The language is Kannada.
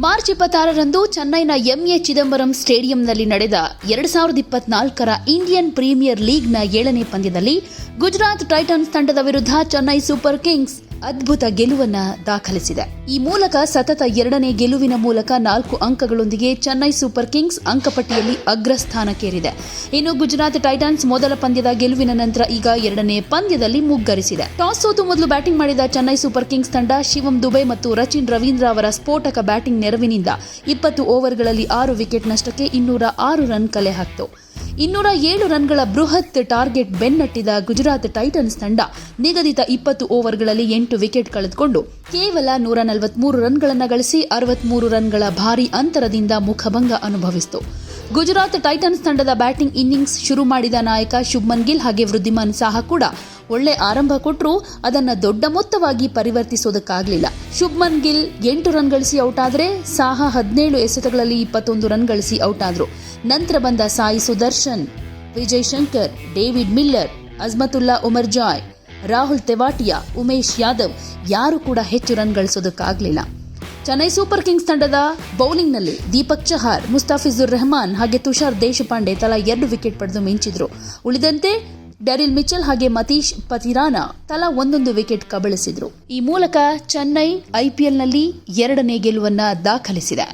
ಮಾರ್ಚ್ ಇಪ್ಪತ್ತಾರರಂದು ಚೆನ್ನೈನ ಎಂಎ ಚಿದಂಬರಂ ಸ್ಟೇಡಿಯಂನಲ್ಲಿ ನಡೆದ ಎರಡ್ ಸಾವಿರದ ಇಪ್ಪತ್ನಾಲ್ಕರ ಇಂಡಿಯನ್ ಪ್ರೀಮಿಯರ್ ಲೀಗ್ನ ಏಳನೇ ಪಂದ್ಯದಲ್ಲಿ ಗುಜರಾತ್ ಟೈಟನ್ಸ್ ತಂಡದ ವಿರುದ್ಧ ಚೆನ್ನೈ ಸೂಪರ್ ಕಿಂಗ್ಸ್ ಅದ್ಭುತ ಗೆಲುವನ್ನ ದಾಖಲಿಸಿದೆ. ಈ ಮೂಲಕ ಸತತ ಎರಡನೇ ಗೆಲುವಿನ ಮೂಲಕ ನಾಲ್ಕು ಅಂಕಗಳೊಂದಿಗೆ ಚೆನ್ನೈ ಸೂಪರ್ ಕಿಂಗ್ಸ್ ಅಂಕಪಟ್ಟಿಯಲ್ಲಿ ಅಗ್ರಸ್ಥಾನಕ್ಕೇರಿದೆ. ಇನ್ನು ಗುಜರಾತ್ ಟೈಟನ್ಸ್ ಮೊದಲ ಪಂದ್ಯದ ಗೆಲುವಿನ ನಂತರ ಈಗ ಎರಡನೇ ಪಂದ್ಯದಲ್ಲಿ ಮುಗ್ಗರಿಸಿದೆ. ಟಾಸ್ ಸೋತು ಮೊದಲು ಬ್ಯಾಟಿಂಗ್ ಮಾಡಿದ ಚೆನ್ನೈ ಸೂಪರ್ ಕಿಂಗ್ಸ್ ತಂಡ ಶಿವಂ ದುಬೈ ಮತ್ತು ರಚಿನ್ ರವೀಂದ್ರ ಅವರ ಸ್ಫೋಟಕ ಬ್ಯಾಟಿಂಗ್ ನೆರವಿನಿಂದ ಇಪ್ಪತ್ತು ಓವರ್ಗಳಲ್ಲಿ ಆರು ವಿಕೆಟ್ ನಷ್ಟಕ್ಕೆ ಇನ್ನೂರ ಆರು ರನ್ ಕಲೆ ಹಾಕಿತು. ಇನ್ನೂರ ಏಳು ರನ್ಗಳ ಬೃಹತ್ ಟಾರ್ಗೆಟ್ ಬೆನ್ನಟ್ಟಿದ ಗುಜರಾತ್ ಟೈಟನ್ಸ್ ತಂಡ ನಿಗದಿತ ಇಪ್ಪತ್ತು ಓವರ್ಗಳಲ್ಲಿ ಎಂಟು ವಿಕೆಟ್ ಕಳೆದುಕೊಂಡು ಕೇವಲ ನೂರ ನಲವತ್ಮೂರು ರನ್ಗಳನ್ನು ಗಳಿಸಿ ಅರವತ್ಮೂರು ರನ್ಗಳ ಭಾರೀ ಅಂತರದಿಂದ ಮುಖಭಂಗ ಅನುಭವಿಸಿತು. ಗುಜರಾತ್ ಟೈಟನ್ಸ್ ತಂಡದ ಬ್ಯಾಟಿಂಗ್ ಇನ್ನಿಂಗ್ಸ್ ಶುರು ಮಾಡಿದ ನಾಯಕ ಶುಭ್ಮನ್ ಗಿಲ್ ಹಾಗೆ ವೃದ್ಧಿಮಾನ್ ಸಹ ಕೂಡ ಒಳ್ಳೆ ಆರಂಭ ಕೊಟ್ಟರು ಅದನ್ನು ದೊಡ್ಡ ಮೊತ್ತವಾಗಿ ಪರಿವರ್ತಿಸೋದಕ್ಕಾಗಲಿಲ್ಲ. ಶುಭ್ಮನ್ ಗಿಲ್ ಎಂಟು ರನ್ ಗಳಿಸಿ ಔಟ್ ಆದರೆ ಸಾಹಾ ಹದಿನೇಳು ಎಸೆತಗಳಲ್ಲಿ ಇಪ್ಪತ್ತೊಂದು ರನ್ ಗಳಿಸಿ ಔಟ್ ಆದರು. ನಂತರ ಬಂದ Sai Sudharsan, Vijay Shankar, David Miller, Azmatullah Omarzai, Rahul Tewatia, Umesh Yadav ಯಾರು ಕೂಡ ಹೆಚ್ಚು ರನ್ ಗಳಿಸೋದಕ್ಕಾಗಲಿಲ್ಲ. ಚೆನ್ನೈ ಸೂಪರ್ ಕಿಂಗ್ಸ್ ತಂಡದ ಬೌಲಿಂಗ್ನಲ್ಲಿ ದೀಪಕ್ ಚಹಾರ್, ಮುಸ್ತಾಫಿಜುರ್ ರೆಹಮಾನ್ ಹಾಗೆ ತುಷಾರ್ ದೇಶಪಾಂಡೆ ತಲಾ ಎರಡು ವಿಕೆಟ್ ಪಡೆದು ಮಿಂಚಿದ್ರು. ಉಳಿದಂತೆ ಡ್ಯಾರಿಲ್ ಮಿಚಲ್ ಹಾಗೆ ಮತೀಶ್ ಪತಿರಾನ ತಲಾ ಒಂದೊಂದು ವಿಕೆಟ್ ಕಬಳಿಸಿದ್ರು. ಈ ಮೂಲಕ ಚೆನ್ನೈ ಐಪಿಎಲ್ನಲ್ಲಿ ಎರಡನೇ ಗೆಲುವನ್ನ ದಾಖಲಿಸಿದೆ.